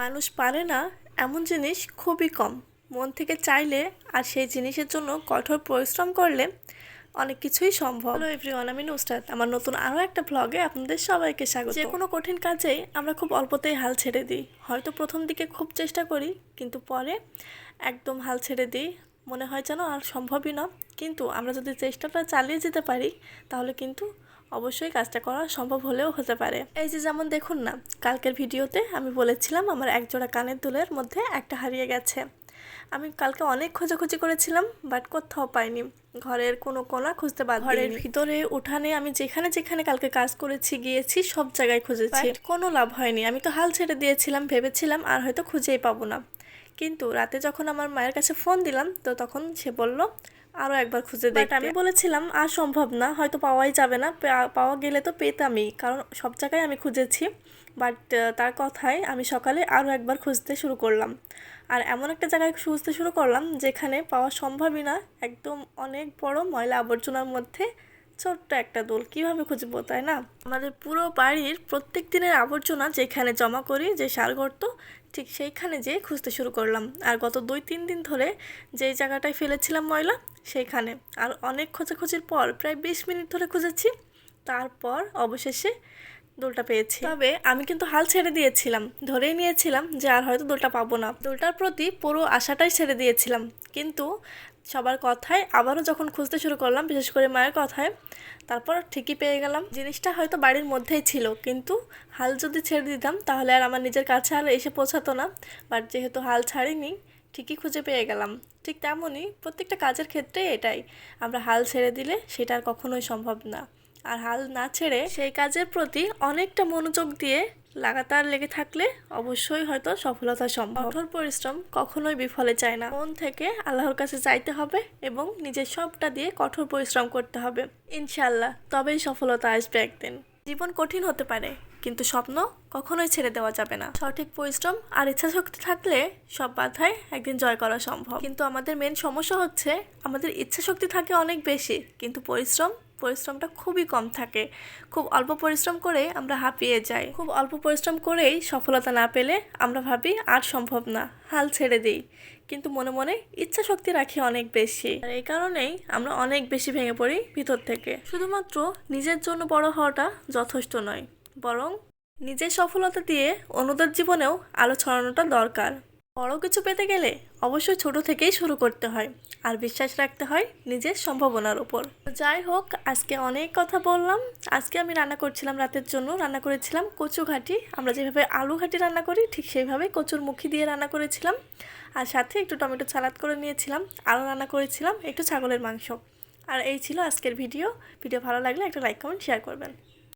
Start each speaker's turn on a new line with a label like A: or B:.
A: মানুষ পারে না, এমন জিনিস খুবই কম। মন থেকে চাইলে আর সেই জিনিসের জন্য কঠোর পরিশ্রম করলে অনেক কিছুই সম্ভব। হ্যালো এভরিওয়ান আমি নুসরাত। আমার নতুন আরও একটা ব্লগে আপনাদের সবাইকে স্বাগত। যে কোনো কঠিন কাজেই আমরা খুব অল্পতেই হাল ছেড়ে দিই। হয়তো প্রথম দিকে খুব চেষ্টা করি, কিন্তু পরে একদম হাল ছেড়ে দিই। মনে হয় যেন আর সম্ভবই না। কিন্তু আমরা যদি চেষ্টাটা চালিয়ে যেতে পারি, তাহলে কিন্তু অবশ্যই কাজটা করা সম্ভব হলেও হতে পারে। এই যে যেমন দেখুন না কালকের ভিডিওতে আমি বলেছিলাম আমার একজোড়া কানের দুলের মধ্যে একটা হারিয়ে গেছে। আমি কালকে অনেক খোঁজাখুঁজি করেছিলাম বাট কোথাও পাইনি। ঘরের কোনো কোনা খুঁজতে বাদ ঘরের ভিতরে উঠানে আমি যেখানে যেখানে কালকে কাজ করেছি গিয়েছি সব জায়গায় খুঁজেছি। কোনো লাভ হয়নি। আমি তো হাল ছেড়ে দিয়েছিলাম ভেবেছিলাম আর হয়তো খুঁজেই পাবো না। কিন্তু রাতে যখন আমার মায়ের কাছে ফোন দিলাম তো তখন সে বলল আরও একবার খুঁজে দেখতে। আমি বলেছিলাম আর সম্ভব না হয়তো পাওয়াই যাবে না। পাওয়া গেলে তো পেতামই কারণ সব জায়গায় আমি খুঁজেছি। বাট তার কথায় আমি সকালে আরও একবার খুঁজতে শুরু করলাম। আর এমন একটা জায়গায় খুঁজতে শুরু করলাম যেখানে পাওয়া সম্ভবই না একদম অনেক বড় ময়লা আবর্জনার মধ্যে ছোট্ট একটা দোল কীভাবে খুঁজবো, তাই না? আমাদের পুরো বাড়ির প্রত্যেক দিনের আবর্জনা যেখানে জমা করি, যে সার গর্ত ঠিক সেইখানে যেয়ে খুঁজতে শুরু করলাম। আর গত দুই, তিন দিন ধরে যেই জায়গাটায় ফেলেছিলাম ময়লা, সেইখানে। আর অনেক খোঁজাখুঁজির পর প্রায় বিশ মিনিট ধরে খুঁজেছি। তারপর অবশেষে দোলটা পেয়েছি। তবে আমি কিন্তু হাল ছেড়ে দিয়েছিলাম, ধরেই নিয়েছিলাম যে আর হয়তো দোলটা পাবো না। দোলটার প্রতি পুরো আশাটাই ছেড়ে দিয়েছিলাম। কিন্তু সবার কথায় আবারও যখন খুঁজতে শুরু করলাম, বিশেষ করে মায়ের কথায়, তারপর ঠিকই পেয়ে গেলাম। জিনিসটা হয়তো বাড়ির মধ্যেই ছিল, কিন্তু হাল যদি ছেড়ে দিতাম, তাহলে আর আমার নিজের কাছে আর এসে পৌঁছাতো না। বাট যেহেতু হাল ছাড়িনি, ঠিকই খুঁজে পেয়ে গেলাম। ঠিক তেমনই প্রত্যেকটা কাজের ক্ষেত্রে এটাই, আমরা হাল ছেড়ে দিলে সেটা আর কখনোই সম্ভব না। আর হাল না ছেড়ে সেই কাজের প্রতি অনেকটা মনোযোগ দিয়ে লাগাতার লেগে থাকলে অবশ্যই হয়তো সফলতা সম্ভব। কঠোর পরিশ্রম কখনোই বিফলে চায় না। মন থেকে আল্লাহর কাছে চাইতে হবে এবং নিজের সবটা দিয়ে কঠোর পরিশ্রম করতে হবে। ইনশাল্লাহ তবেই সফলতা আসবে একদিন। জীবন কঠিন হতে পারে কিন্তু স্বপ্ন কখনোই ছেড়ে দেওয়া যাবে না। সঠিক পরিশ্রম আর ইচ্ছাশক্তি থাকলে সব বাধায় একদিন জয় করা সম্ভব। কিন্তু আমাদের মেন সমস্যা হচ্ছে, আমাদের ইচ্ছাশক্তি থাকে অনেক বেশি, কিন্তু পরিশ্রম, পরিশ্রমটা খুবই কম থাকে। খুব অল্প পরিশ্রম করে আমরা হাঁপিয়ে যাই। খুব অল্প পরিশ্রম করেই সফলতা না পেলে আমরা ভাবি আর সম্ভব না, হাল ছেড়ে দিই। কিন্তু মনে মনে ইচ্ছা শক্তি রাখি অনেক বেশি। আর এই কারণেই আমরা অনেক বেশি ভেঙে পড়ি ভিতর থেকে। শুধুমাত্র নিজের জন্য বড় হওয়াটা যথেষ্ট নয়। বরং নিজের সফলতা দিয়ে অন্যদের জীবনেও আলো ছড়ানোটা দরকার। বড় কিছু পেতে গেলে অবশ্যই ছোট থেকেই শুরু করতে হয় আর বিশ্বাস রাখতে হয় নিজের সম্ভাবনার উপর। যাই হোক, আজকে অনেক কথা বললাম। আজকে আমি রান্না করছিলাম, রাতের জন্য রান্না করেছিলাম কচু ঘাটি। আমরা যেভাবে আলু ঘাটি রান্না করি, ঠিক সেইভাবে কচুর মুখি দিয়ে রান্না করেছিলাম। আর সাথে একটু টমেটো সালাদ করে নিয়েছিলাম, আরও রান্না করেছিলাম একটু ছাগলের মাংস। আর এই ছিল আজকের ভিডিও। ভিডিও ভালো লাগলে একটা লাইক, কমেন্ট, শেয়ার করবেন।